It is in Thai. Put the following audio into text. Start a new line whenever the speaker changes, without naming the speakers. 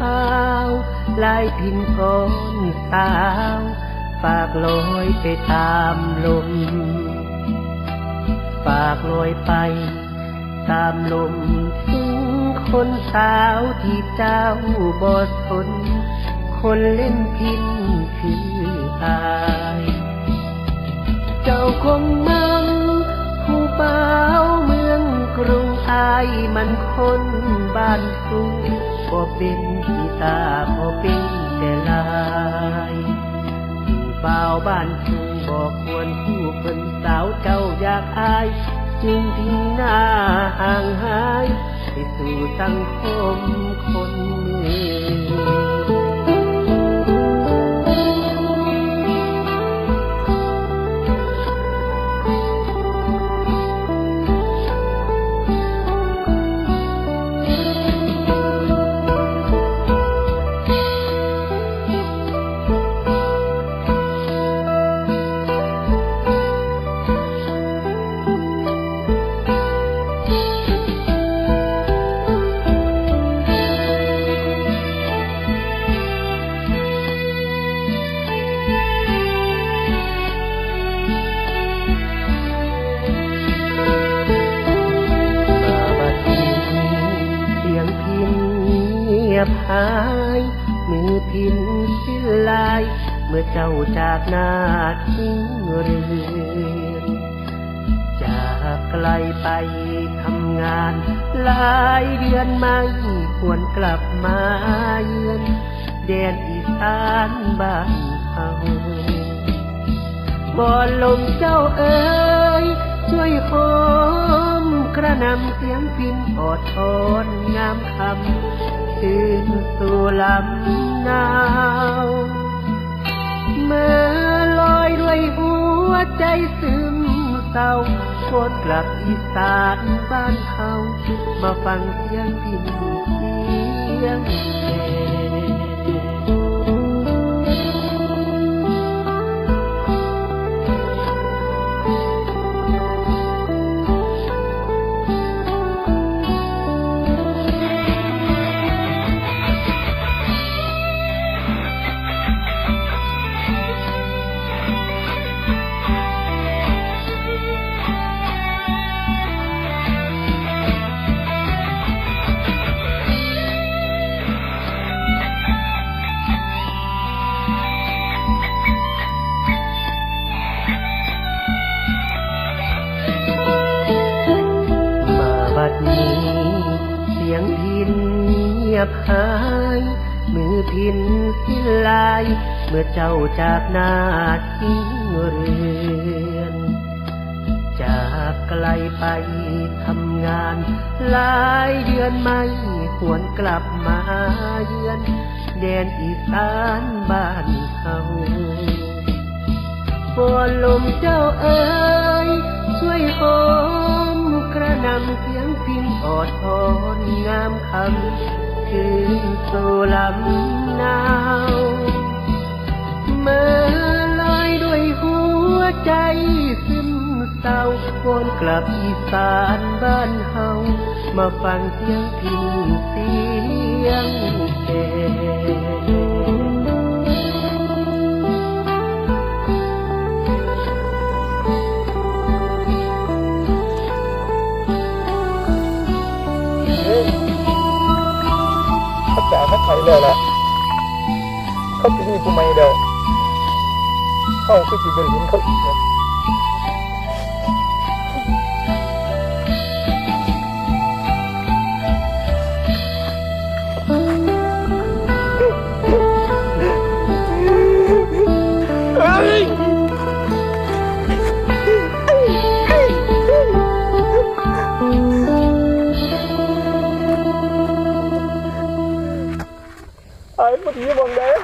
สาวลายพินพรสาวฝากลอยไปตามลม ฝากลอยไป ตามลมถึงคนสาวที่เจ้าบอดทนคนเล่นพินคืออาย เจ้าคงมังผู้เบาเมืองกรุงอายมันคนบ้านสูง บ่เป็นที่ตาบ่เป็นแต่ลายผู้เบาวบ้านสูงบอกควรผู้เพิ่นสาวเจ้าอยากอาย จึงทิ้งหน้าห่างหาย ไปสู่สังคมคนเมือง ยบหาย มือพินสิ้นลาย เมื่อเจ้าจากหน้าทิ้งเรือนจากไกลไปทำงาน หลายเดือนไม่ควรกลับมาเยือนแดนอีสานบ้านเฮาบอนลมเจ้าเอ๋ยช่วยหอมกระนำเสียงพินอดทอนงามคำ คืนสู่ลำนาวเมื่อลอยด้วยหัวใจซึมเศร้าโคตรกลับอีสานบ้านเฮามาฟังเสียงพินเสียง สียงพินเงียบหาย มือพินสิ้นลาย เมื่อเจ้าจากหน้าทิ้งเรือน จากไกลไปทำงาน หลายเดือนไม่หวนกลับมาเยือน แดนอีสานบ้านเฮาบนลมเจ้าเอ๋ยช่วยหอมกระนำเสียง อดทนงามคำคืนสู่ลำหนาวเมื่อลอยด้วยหัวใจซึมเศร้าวนกลับอีสานบ้านเฮามาฟังเสียงพินเสียงแก่
เดียวละเขาจะมีกูไม่เดียวเขาคือจีบริเห็นเขาอีก ไอ้พอดีมองแดง